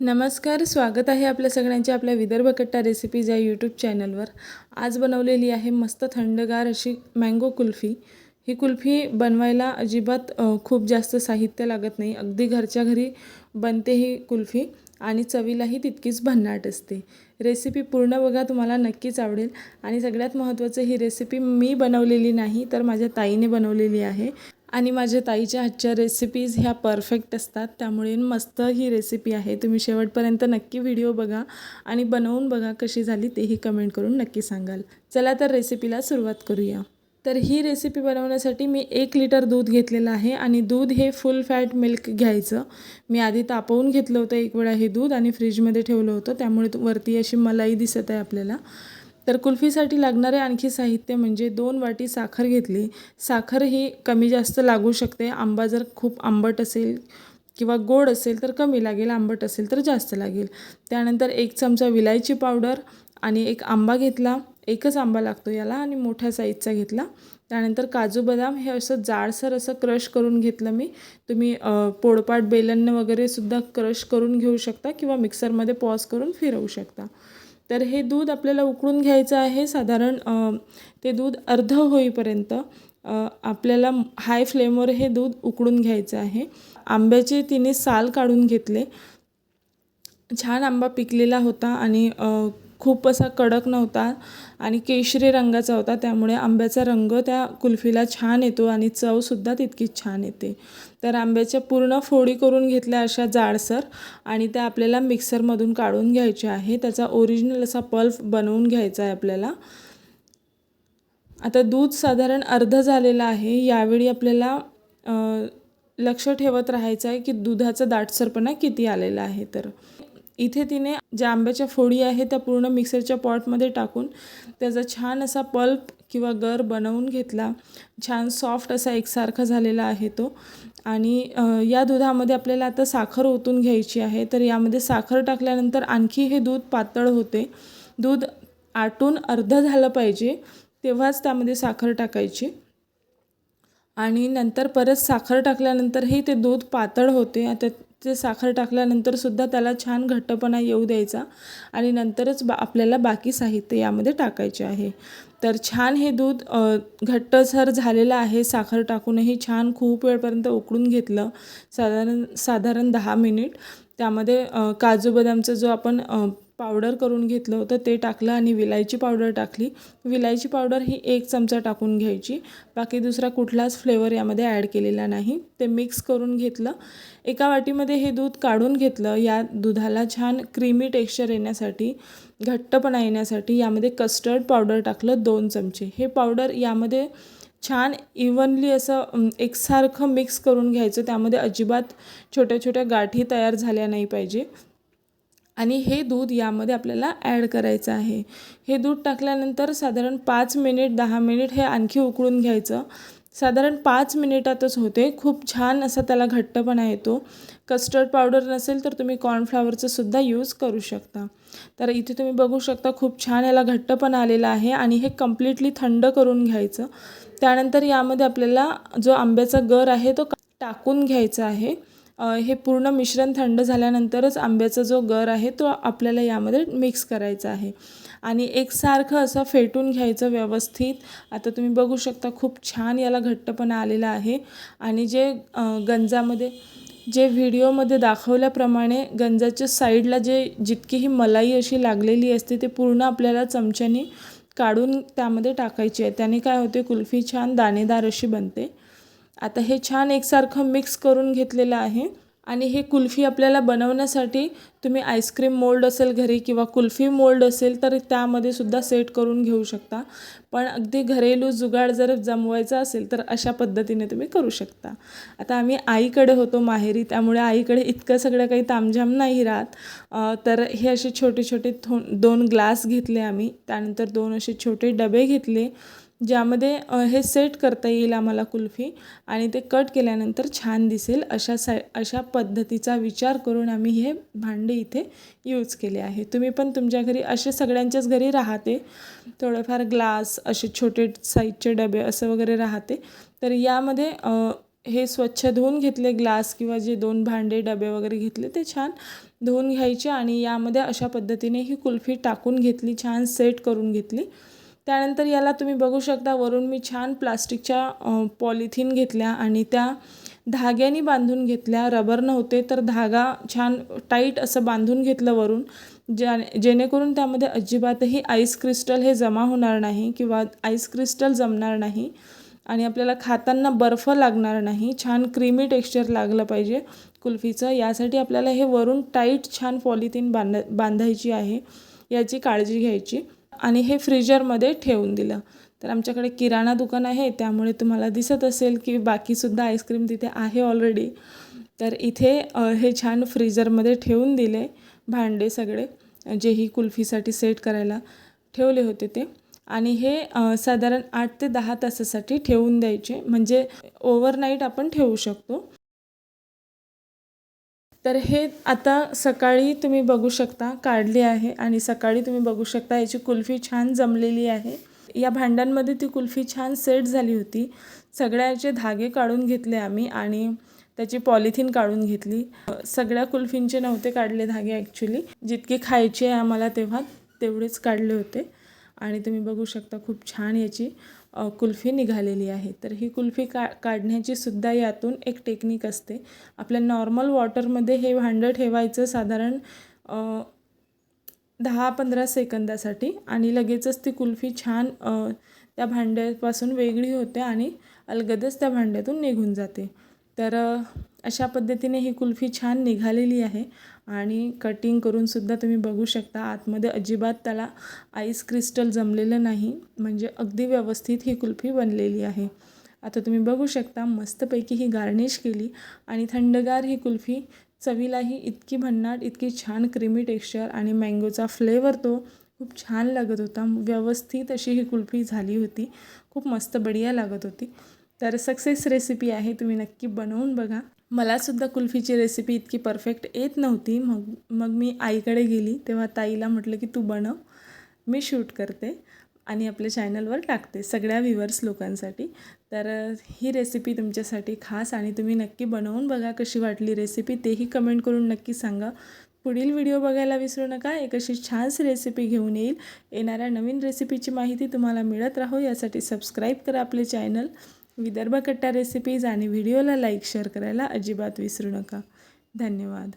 नमस्कार स्वागत आहे आपल्या सगळ्यांच्या आपल्या विदर्भ कट्टा रेसिपीज या यूट्यूब चॅनलवर आज बनवलेली आहे मस्त थंडगार अशी मँगो कुल्फी. ही कुल्फी बनवायला अजिबात खूप जास्त साहित्य लागत नाही. अगदी घरच्या घरी बनते ही कुल्फी आणि चवीलाही तितकीच भन्नाट असते. रेसिपी पूर्ण बघा तुम्हाला नक्कीच आवडेल. आणि सगळ्यात महत्त्वाचं ही रेसिपी मी बनवलेली नाही तर माझ्या ताईने बनवलेली आहे. आणि माझ्या ताईच्या हातच्या रेसिपीज ह्या परफेक्ट असतात. त्यामुळे मस्त ही रेसिपी आहे. तुम्ही शेवटपर्यंत नक्की व्हिडिओ बघा आणि बनवून बघा कशी झाली तेही कमेंट करून नक्की सांगाल. चला तर रेसिपीला सुरुवात करूया. तर ही रेसिपी बनवण्यासाठी मी एक लिटर दूध घेतलेलं आहे आणि दूध हे फुल फॅट मिल्क घ्यायचं. मी आधी तापवून घेतलं होतं एक वेळा हे दूध आणि फ्रीजमध्ये ठेवलं होतं. त्यामुळे वरती अशी मलाई दिसत आहे आपल्याला. तर कुल्फीसाठी लागणारे आणखी साहित्य म्हणजे दोन वाटी साखर घेतली. साखर ही कमी जास्त लागू शकते. आंबा जर खूप आंबट असेल किंवा गोड असेल तर कमी लागेल. आंबट असेल तर जास्त लागेल. त्यानंतर एक चमचा विलायची पावडर आणि एक आंबा घेतला. एकच आंबा लागतो याला आणि मोठ्या साईजचा घेतला. त्यानंतर काजू बदाम हे असं जाडसर असं क्रश करून घेतलं मी. तुम्ही पोळपाट बेलनं वगैरे सुद्धा क्रश करून घेऊ शकता किंवा मिक्सरमध्ये पॉज करून फिरवू शकता. तर हे दूध आपल्याला उकळून घ्यायचं आहे. साधारण ते दूध अर्ध होईपर्यंत आपल्याला हाय फ्लेमवर हे दूध उकळून घ्यायचं आहे. आंब्याचे तिने साल काढून घेतले. छान आंबा पिकलेला होता आणि खूप असा कडक नव्हता आणि केशरी रंगाचा होता त्यामुळे आंब्याचा रंग त्या कुल्फीला छान येतो आणि चवसुद्धा तितकीच छान येते. तर आंब्याच्या पूर्ण फोडी करून घेतल्या अशा जाडसर आणि त्या आपल्याला मिक्सरमधून काढून घ्यायच्या आहे त्याचा ओरिजिनल असा पल्फ बनवून घ्यायचा आहे आपल्याला. आता दूध साधारण अर्ध झालेलं आहे. यावेळी आपल्याला लक्ष ठेवत राहायचं आहे की दुधाचा दाटसरपणा किती आलेला आहे तर. इथे तिने ज्या आंब्याच्या फोडी आहे त्या पूर्ण मिक्सरच्या पॉटमध्ये टाकून त्याचा छान असा पल्प किंवा गर बनवून घेतला. छान सॉफ्ट असा एकसारखा झालेला आहे तो. आणि या दुधामध्ये आपल्याला आता साखर ओतून घ्यायची आहे. तर यामध्ये साखर टाकल्यानंतर आणखी हे दूध पातळ होते. दूध आटून अर्ध झालं पाहिजे तेव्हाच त्यामध्ये साखर टाकायची. आणि नंतर परत साखर टाकल्यानंतरही ते दूध पातळ होते. आता ते साखर टाकल्यानंतरसुद्धा त्याला छान घट्टपणा येऊ द्यायचा आणि नंतरच बा आपल्याला बाकी साहित्य यामध्ये टाकायचे आहे. तर छान हे दूध घट्टसर झालेलं आहे. साखर टाकूनही छान खूप वेळपर्यंत उकळून घेतलं. साधारण साधारण दहा मिनिट. त्यामध्ये काजू बदामचा जो आपण पावडर करून घेतलं होतं ते टाकलं आणि विलायची पावडर टाकली. विलायची पावडर ही एक चमचा टाकून घ्यायची. बाकी दुसरा कुठलाच फ्लेवर यामध्ये ॲड केलेला नाही. ते मिक्स करून घेतलं. एका वाटीमध्ये हे दूध काढून घेतलं. या दुधाला छान क्रीमी टेक्स्चर येण्यासाठी घट्टपणा येण्यासाठी यामध्ये कस्टर्ड पावडर टाकलं दोन चमचे. हे पावडर यामध्ये छान इव्हनली असं एकसारखं मिक्स करून घ्यायचं. त्यामध्ये अजिबात छोट्या छोट्या गाठी तयार झाल्या नाही पाहिजे. आणि हे दूध यामध्ये आपल्याला ॲड करायचं आहे. हे दूध टाकल्यानंतर साधारण पाच मिनिट दहा मिनिट हे आणखी उकळून घ्यायचं. साधारण पाच मिनिटातच होते. खूप छान असा त्याला घट्टपणा येतो. कस्टर्ड पावडर नसेल तर तुम्ही कॉर्नफ्लावरचं सुद्धा यूज करू शकता. तर इथे तुम्ही बघू शकता खूप छान याला घट्टपणा आलेला आहे आणि हे कम्प्लिटली थंड करून घ्यायचं. त्यानंतर यामध्ये आपल्याला जो आंब्याचा गर आहे तो टाकून घ्यायचा आहे. हे पूर्ण मिश्रण थंड झाल्यानंतरच आंब्याचा जो गर आहे तो आपल्याला यामध्ये मिक्स करायचा आहे. आणि एकसारखं असं फेटून घ्यायचं व्यवस्थित. आता तुम्ही बघू शकता खूप छान याला घट्टपणा आलेला आहे. आणि जे गंजामध्ये जे व्हिडिओमध्ये दाखवल्याप्रमाणे गंजाच्या साईडला जे जितकी ही मलाई अशी लागलेली असते ते पूर्ण आपल्याला चमच्याने काढून त्यामध्ये टाकायची आहे. त्याने काय होते कुल्फी छान दाणेदार अशी बनते. आता हे छान एकसारखं मिक्स करून घेतलेलं आहे. आणि हे कुल्फी आपल्याला बनवण्यासाठी तुम्ही आईस्क्रीम मोल्ड असेल घरी किंवा कुल्फी मोल्ड असेल तर त्यामध्ये सुद्धा सेट करून घेऊ शकता. पण अगदी घरेलू जुगाड जर जमवायचा असेल तर अशा पद्धतीने तुम्ही करू शकता. आता आम्ही आईकडे होतो माहेरी त्यामुळे आईकडे इतकं सगळं काही तामझाम नाही राहत. तर हे असे छोटे छोटे थो दोन ग्लास घेतले आम्ही. त्यानंतर दोन असे छोटे डबे घेतले. ज्यामध्ये हे सेट करता येईल आम्हाला कुल्फी आणि ते कट केल्यानंतर छान दिसेल. अशा सा अशा पद्धतीचा विचार करून आम्ही हे भांडे इथे यूज केले आहे. तुम्ही पण तुमच्या घरी असे सगळ्यांच्याच घरी राहते. थोडंफार ग्लास असे छोटे साईजचे डबे असं वगैरे राहते. तर यामध्ये हे स्वच्छ धुवून घेतले ग्लास किंवा जे दोन भांडे डबे वगैरे घेतले ते छान धुवून घ्यायचे आणि यामध्ये अशा पद्धतीने ही कुल्फी टाकून घेतली छान सेट करून घेतली. त्यानंतर याला तुम्ही बघू शकता वरून मी छान प्लास्टिकच्या पॉलिथिन घेतल्या आणि त्या धाग्यानी बांधून घेतल्या. रबर नव्हते तर धागा छान टाईट असं बांधून घेतलं वरून ज्या जेणेकरून त्यामध्ये अजिबातही आईस क्रिस्टल हे जमा होणार नाही किंवा आईस क्रिस्टल जमणार नाही आणि आपल्याला खाताना बर्फ लागणार नाही. छान क्रीमी टेक्स्चर लागलं पाहिजे कुल्फीचं. यासाठी आपल्याला हे वरून टाईट छान पॉलिथिन बांध बांधायची आहे याची काळजी घ्यायची. आणि हे फ्रीजरमध्ये ठेवून दिलं. तर आमच्याकडे किराणा दुकान आहे त्यामुळे तुम्हाला दिसत असेल की बाकीसुद्धा आईस्क्रीम तिथे आहे ऑलरेडी तर इथे हे छान फ्रीजरमध्ये ठेवून दिले भांडे सगळे जे ही कुल्फीसाठी सेट करायला ठेवले होते ते. आणि हे साधारण आठ ते दहा तासासाठी ठेवून द्यायचे म्हणजे ओव्हरनाईट आपण ठेवू शकतो. तर हे आता सकाळी तुम्ही बघू शकता काढली आहे आणि सकाळी तुम्ही बघू शकता याची कुल्फी छान जमलेली आहे. या भांड्यांमध्ये ती कुल्फी छान सेट झाली होती. सगळ्याचे धागे काढून घेतले आम्ही आणि त्याची पॉलिथिन काढून घेतली. सगळ्या कुल्फींचे नव्हते काढले धागे ॲक्च्युली जितके खायचे आम्हाला तेव्हा तेवढेच काढले होते. आणि तुम्ही बघू शकता खूप छान याची कुल्फी निघालेली आहे. तर ही कुल्फी का काढण्याची सुद्धा यातून एक टेक्निक असते. आपल्या नॉर्मल वॉटरमध्ये हे भांडं ठेवायचं साधारण दहा पंधरा सेकंदासाठी आणि लगेचच ती कुल्फी छान त्या भांड्यापासून वेगळी होते आणि अलगदच त्या भांड्यातून निघून जाते. तर अशा पद्धतीने ही कुल्फी छान निघालेली आहे. आणि कटिंग करूनसुद्धा तुम्ही बघू शकता. आतमध्ये अजिबात त्याला आईस क्रिस्टल जमलेलं नाही. म्हणजे अगदी व्यवस्थित ही कुल्फी बनलेली आहे. आता तुम्ही बघू शकता मस्तपैकी ही गार्निश केली आणि थंडगार ही कुल्फी चवीलाही इतकी भन्नाट इतकी छान क्रीमी टेक्स्चर आणि मँगोचा फ्लेवर तो खूप छान लागत होता. व्यवस्थित अशी ही कुल्फी झाली होती. खूप मस्त बढिया लागत होती. तर सक्सेस रेसिपी आहे तुम्ही नक्की बनवून बघा. मलासुद्धा कुल्फीची रेसिपी इतकी परफेक्ट येत नव्हती. मग मग मी आईकडे गेली तेव्हा ताईला म्हटलं की तू बनव मी शूट करते आणि आपल्या चॅनलवर टाकते सगळ्या व्ह्युअर्स लोकांसाठी. तर ही रेसिपी तुमच्यासाठी खास आणि तुम्ही नक्की बनवून बघा कशी वाटली रेसिपी तेही कमेंट करून नक्की सांगा. पुढील व्हिडिओ बघायला विसरू नका. एक अशी छानस रेसिपी घेऊन येईल. येणाऱ्या नवीन रेसिपीची माहिती तुम्हाला मिळत राहो. यासाठी सबस्क्राईब करा आपले चॅनल विदर्भ कट्टा रेसिपीज आणि व्हिडिओला लाईक शेअर करायला अजिबात विसरू नका. धन्यवाद.